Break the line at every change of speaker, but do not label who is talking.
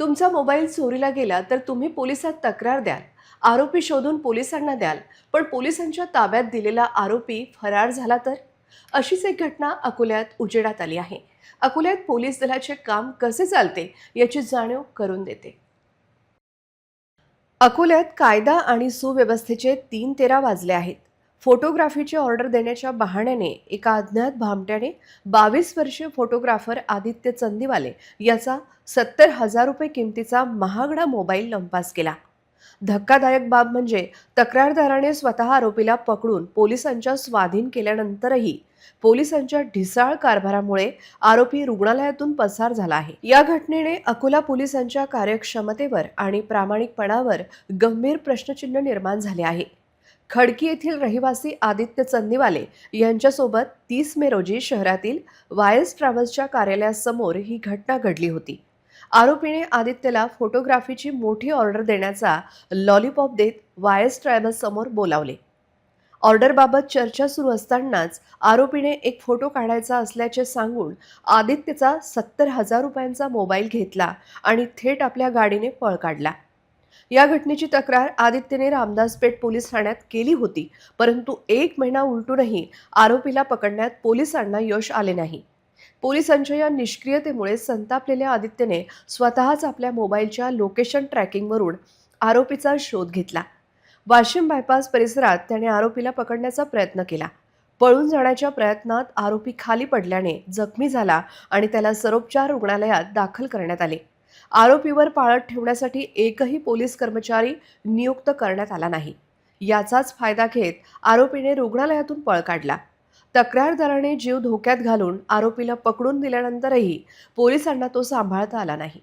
तुमचा मोबाईल चोरीला गेला तर तुम्ही पोलिसात तक्रार द्याल. आरोपी शोधून पोलिसांना द्याल. पण पोलिसांच्या ताब्यात दिलेला आरोपी फरार झाला तर? अशीच एक घटना अकोल्यात उजेडात आली आहे. अकोल्यात पोलीस दलाचे काम कसे चालते याची जाणीव करून देते. अकोल्यात कायदा आणि सुव्यवस्थेचे तीन तेरा वाजले आहेत. फोटोग्राफीची ऑर्डर देण्याच्या बहाण्याने एका अज्ञात भामट्याने बावीस वर्षीय फोटोग्राफर आदित्य चंदीवाले याचा सत्तर हजार रुपये किमतीचा महागडा मोबाईल लंपास केला. धक्कादायक बाब म्हणजे तक्रारदाराने स्वतः आरोपीला पकडून पोलिसांच्या स्वाधीन केल्यानंतरही पोलिसांच्या ढिसाळ कारभारामुळे आरोपी रुग्णालयातून पसार झाला आहे. या घटनेने अकोला पोलिसांच्या कार्यक्षमतेवर आणि प्रामाणिकपणावर गंभीर प्रश्नचिन्ह निर्माण झाले आहे. खडकी येथील रहिवासी आदित्य चंदीवाले यांच्यासोबत तीस मे रोजी शहरातील वायस ट्रॅव्हल्सच्या कार्यालयासमोर ही घटना घडली होती. आरोपीने आदित्यला फोटोग्राफीची मोठी ऑर्डर देण्याचा लॉलीपॉप देत वायस ट्रॅव्हल्ससमोर बोलावले. ऑर्डरबाबत चर्चा सुरू असतानाच आरोपीने एक फोटो काढायचा असल्याचे सांगून आदित्यचा सत्तर हजार रुपयांचा मोबाईल घेतला आणि थेट आपल्या गाडीने पळ काढला. या घटनेची तक्रार आदित्यने रामदासपेठ पोलीस ठाण्यात केली होती. परंतु एक महिना उलटूनही आरोपीला पकडण्यात पोलिसांना यश आले नाही. पोलिसांच्या या निष्क्रियतेमुळे संतापलेल्या आदित्यने स्वतःच आपल्या मोबाईलच्या लोकेशन ट्रॅकिंगवरून आरोपीचा शोध घेतला. वाशिम बायपास परिसरात त्याने आरोपीला पकडण्याचा प्रयत्न केला. पळून जाण्याच्या प्रयत्नात आरोपी खाली पडल्याने जखमी झाला आणि त्याला सरोपचार रुग्णालयात दाखल करण्यात आले. आरोपीवर पाळत ठेवण्यासाठी एकही पोलीस कर्मचारी नियुक्त करण्यात आला नाही. याचाच फायदा घेत आरोपीने रुग्णालयातून पळ काढला. तक्रारदाराने जीव धोक्यात घालून आरोपीला पकडून दिल्यानंतरही पोलिसांना तो सांभाळता आला नाही.